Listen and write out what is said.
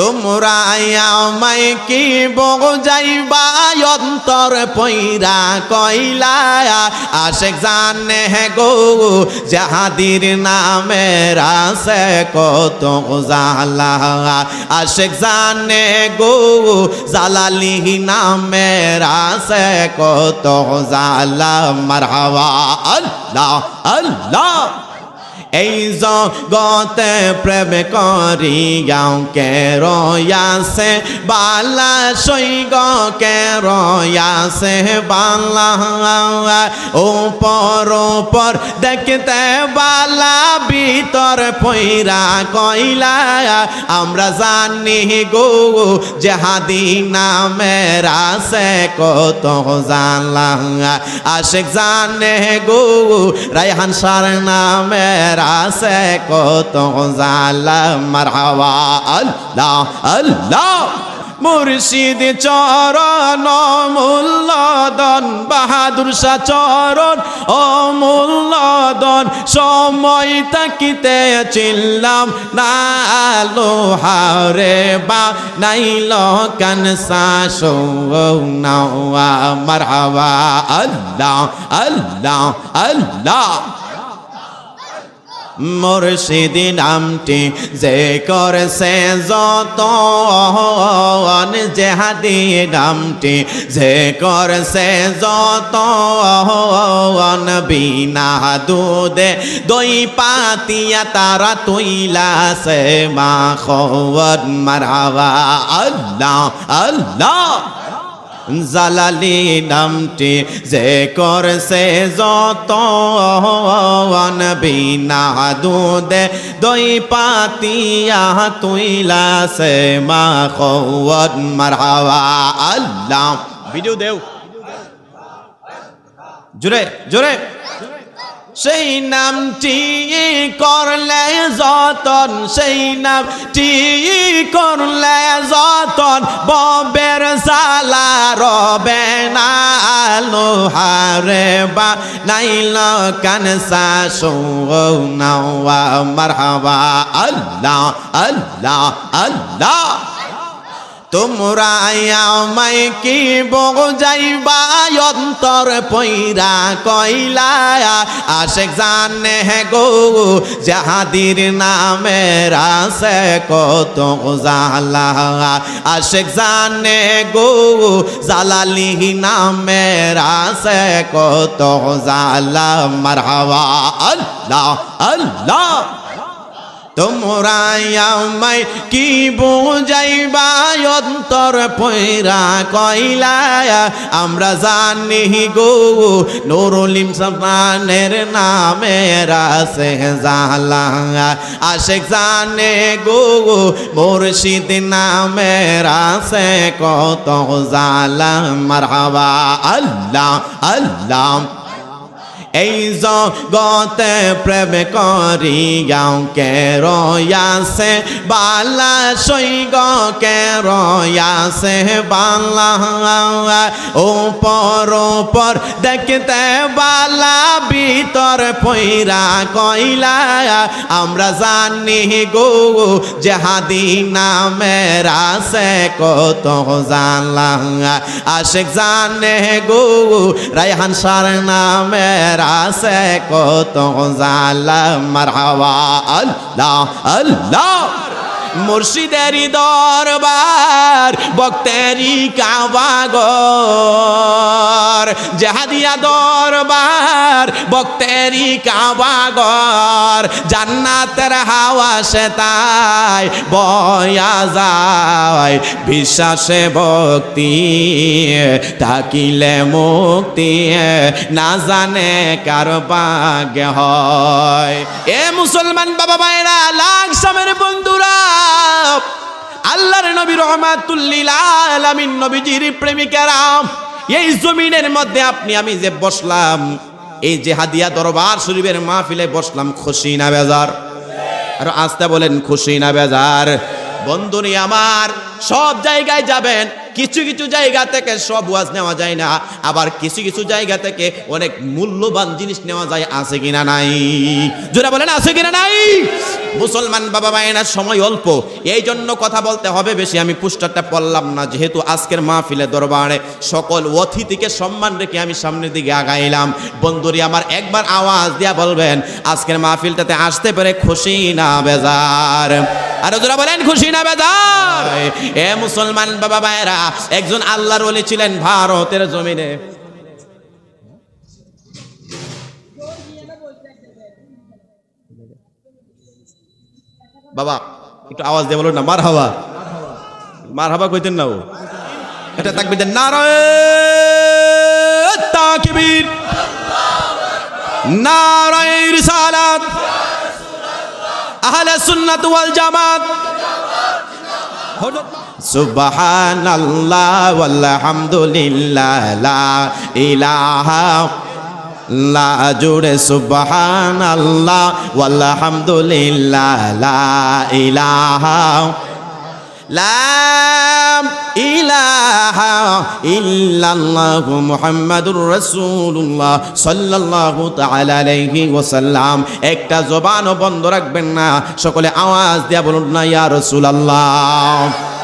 তোমরা আমায় কি বোঝাইবা অন্তর পইরা কইলা? আশেক জানে গো, জাহাদির নামে রাসে কত জালা আশেক জানে গো, জালালি নামে রাসে কত জালা মারহাবা, আল্লাহ আল্লাহ। এই জগতে প্রেম করি গাও কে রয়াসে বালা সৈগ কে রয়াসে বালা ওপর ওপর দেখতে বালা ভিতর পইরা কইলা, আমরা জানি গো জেহাদি নামে রাসে কত জানলা। আশেক জানে গো, রায়হান সার নামে রাসে কত মারহাবা আল্লাহ আল্লাহ মুর্শিদ চরণ মূল্যদন বাহাদুর শাহ চরণ অমূল্যদন সময় তাকিতে চিল্লাম না লোহারে বা নাইল কানসা সো নাওয়া মারহাবা আল্লাহ আল্লাহ আল্লাহ মুর্শিদি নামটি যে করছে যত জেহাদি নামটি যে করছে যত বিনা দুধে দই পাতিয়া তারা তুইলা সে মা খবর মারাবা আল্লাহ আল্লাহ। জালালি নামটি যে করছে যত বিনা দুধে দই পাতিয়া তুইলা সে মা খবর মারহাওয়া আল্লাহ। ভিডিও দেও। জোরে জোরে। সেই নামটি করলে যতন, সেই নামটি করলে যতন, ববের সালা রবে না, লোহারে বা নাইল কানসা সো নাওয়া, মারহাবা, আল্লাহ আল্লাহ আল্লাহ। তোমরা আমায় কি বোঝাইবা? অন্তর পইরা কইলা, আশেক জানে গো জাহাদির নামে রাসে কত জালা আশেক জানে গো জালালি নামে রাসে কত জালা মারহাবা, আল্লাহ আল্লাহ। তোমরা আমায় কি বুঝাইবা? অন্তর পয়রা কইলা, আমরা জানি গো নুরুলিম সামানের নামে রাসে জালা। আশেক জানে গো, মুর্শিদ নামে রাসে কত জালা। মারহাবা, আল্লাহ আল্লাহ। এই জগতে প্রেম করি গাও কে রয়াসে বালা সৈগ কে রয়াসে বালা ওপর ওপর দেখতে বালা ভিতর পইরা কইলা, আমরা জানি গো জেহাদি নামে রাসে কত জানলা। আশেক জানে গো, রায়হান সার নামে রাসে কত জালা মারহাবা আল্লাহ আল্লাহ। মুর্শিদেরি দরবার বক্তেরি কাবাগর। জাহাদিয়া দরবার বক্তেরি কাবাগর। জান্নাতের হাওয়া সে তাই বয়া যায়। বিশ্বাসে ভক্তি তাকিলে মুক্তি, না জানে কার ভাগ্য হয়। এ মুসলমান বাবা ভাইরা লাখ সামের বন্ধুরা আল্লাহর নবী রহমাতুল্লিল নবীজির প্রেমিকারা এই জমিনের মধ্যে আপনি, আমি যে বসলাম, এই যে হাদিয়া দরবার শরীফের মাহফিলে বসলাম, খুশি না বেজার? আর আস্তে বলেন, খুশি না বেজার? বন্ধুনি আমার, সব জায়গায় যাবেন, কিছু কিছু জায়গা থেকে সব ওয়াজ নেওয়া যায় না, আবার কিছু কিছু জায়গা থেকে অনেক মূল্যবান জিনিস নেওয়া যায়, আছে কিনা নাই? যারা বলেন, আছে কিনা নাই? মুসলমান বাবা মায়েরা সময় অল্প। এই জন্য কথা বলতে হবে বেশি। আমি পুস্টারটা পড়লাম না, যেহেতু আজকের মাহফিলে দরবারে সকল অতিথিকে সম্মান রেখে আমি সামনের দিকে আগাইলাম। বন্ধুরি, আমার একবার আওয়াজ দিয়া বলবেন, আজকের মাহফিলটাতে আসতে পেরে খুশি না বেজার? আর যারা বলেন, খুশি না বেজার? এ মুসলমান বাবা মায়েরা, একজন আল্লাহর ওলি ছিলেন ভারতের জমিনে। বাবা, একটু আওয়াজ দিয়ে বলো না মার হাওয়া মার হাবা কইতেন না ও। এটা থাকবে যে নারায় তাকবীর। নারায় রিসালাত। আহলে সুন্নাত ওয়াল জামাত। সুবহানাল্লাহ, ওয়ালহামদুলিল্লাহ, লা ইলাহা লা জুড়ে সুবহানাল্লাহ, ওয়ালহামদুলিল্লাহ, লা ইলাহা লা ইলাহা ইল্লাল্লাহু মুহাম্মাদুর রাসূলুল্লাহ সাল্লাল্লাহু তাআলা আলাইহি ওয়াসাল্লাম। একটা জবানও বন্ধ রাখবেন না, সকলে আওয়াজ দিয়া বলুন না, ইয়া রাসূলুল্লাহ।